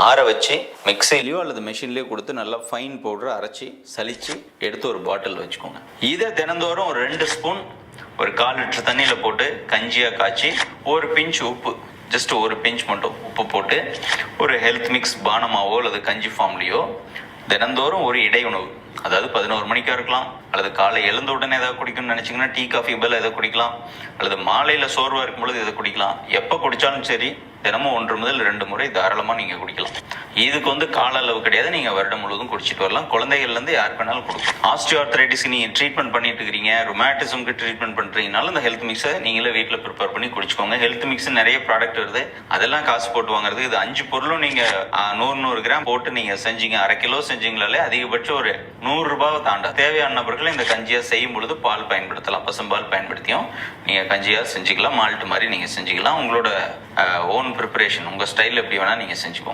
ஆற வச்சு மிக்சிலையோ அல்லது மெஷின்லேயோ கொடுத்து நல்லா ஃபைன் பவுடர் அரைச்சி சலிச்சு எடுத்து ஒரு பாட்டில் வச்சுக்கோங்க. இதை தினந்தோறும் ஒரு ரெண்டு ஸ்பூன் ஒரு கால் லிட்டர் தண்ணியில் போட்டு கஞ்சியாக காய்ச்சி ஒரு பிஞ்ச் உப்பு ஜஸ்ட் ஒரு பிஞ்ச் மட்டும் உப்பு போட்டு ஒரு ஹெல்த் மிக்ஸ் பானமாவோ அல்லது கஞ்சி ஃபார்ம்லேயோ தினந்தோறும் ஒரு இடை உணவு. அதாவது பதினோரு மணிக்கா இருக்கலாம் அல்லது காலை எழுந்த உடனே ஏதாவது குடிக்கணும்னு நினச்சிங்கன்னா டீ காஃபி பதில் எதை குடிக்கலாம் அல்லது மாலையில் சோர்வாக இருக்கும்பொழுது இதை குடிக்கலாம். எப்போ குடித்தாலும் சரி தினமும் ஒன்று முதல் ரெண்டு முறை தாராளமாக நீங்கள் குடிக்கலாம். இதுக்கு வந்து கால அளவு கிடையாது. நீங்கள் வருடம் முழுவதும் குடிச்சிட்டு வரலாம். குழந்தைகள்லேருந்து யாருக்கு வேணாலும் கொடுக்கும் ஆஸ்டியோஆர்த்ரைட்டிஸ்க்கு நீங்கள் ட்ரீட்மெண்ட் பண்ணிட்டு இருக்கிறீங்க. ரொமாட்டிசம்க்கு ட்ரீட்மெண்ட் பண்ணுறீங்கனாலும் இந்த ஹெல்த் மிக்ஸை நீங்களே வீட்டில் ப்ரிப்பேர் பண்ணி குடிச்சுக்கோங்க. ஹெல்த் மிக்ஸ் நிறைய ப்ராடக்ட் வருது. அதெல்லாம் காசு போட்டு வாங்குறது இது அஞ்சு பொருளும் நீங்கள் நூறு நூறு கிராம் போட்டு நீங்கள் செஞ்சீங்க. அரை கிலோ செஞ்சீங்களாலே அதிகபட்சம் ஒரு நூறு ரூபாவை தாண்டா. தேவையான நபர்களை இந்த கஞ்சியாக செய்யும் பொழுது பால் பயன்படுத்தலாம். பசும்பால் பயன்படுத்தியும் நீங்கள் கஞ்சியாக செஞ்சுக்கலாம். மால்ட் மாதிரி நீங்கள் செஞ்சுக்கலாம். உங்களோட ஓன் ப்ரிப்பரேஷன் உங்கள் ஸ்டைல் எப்படி வேணால் நீங்கள் செஞ்சுக்கோங்க.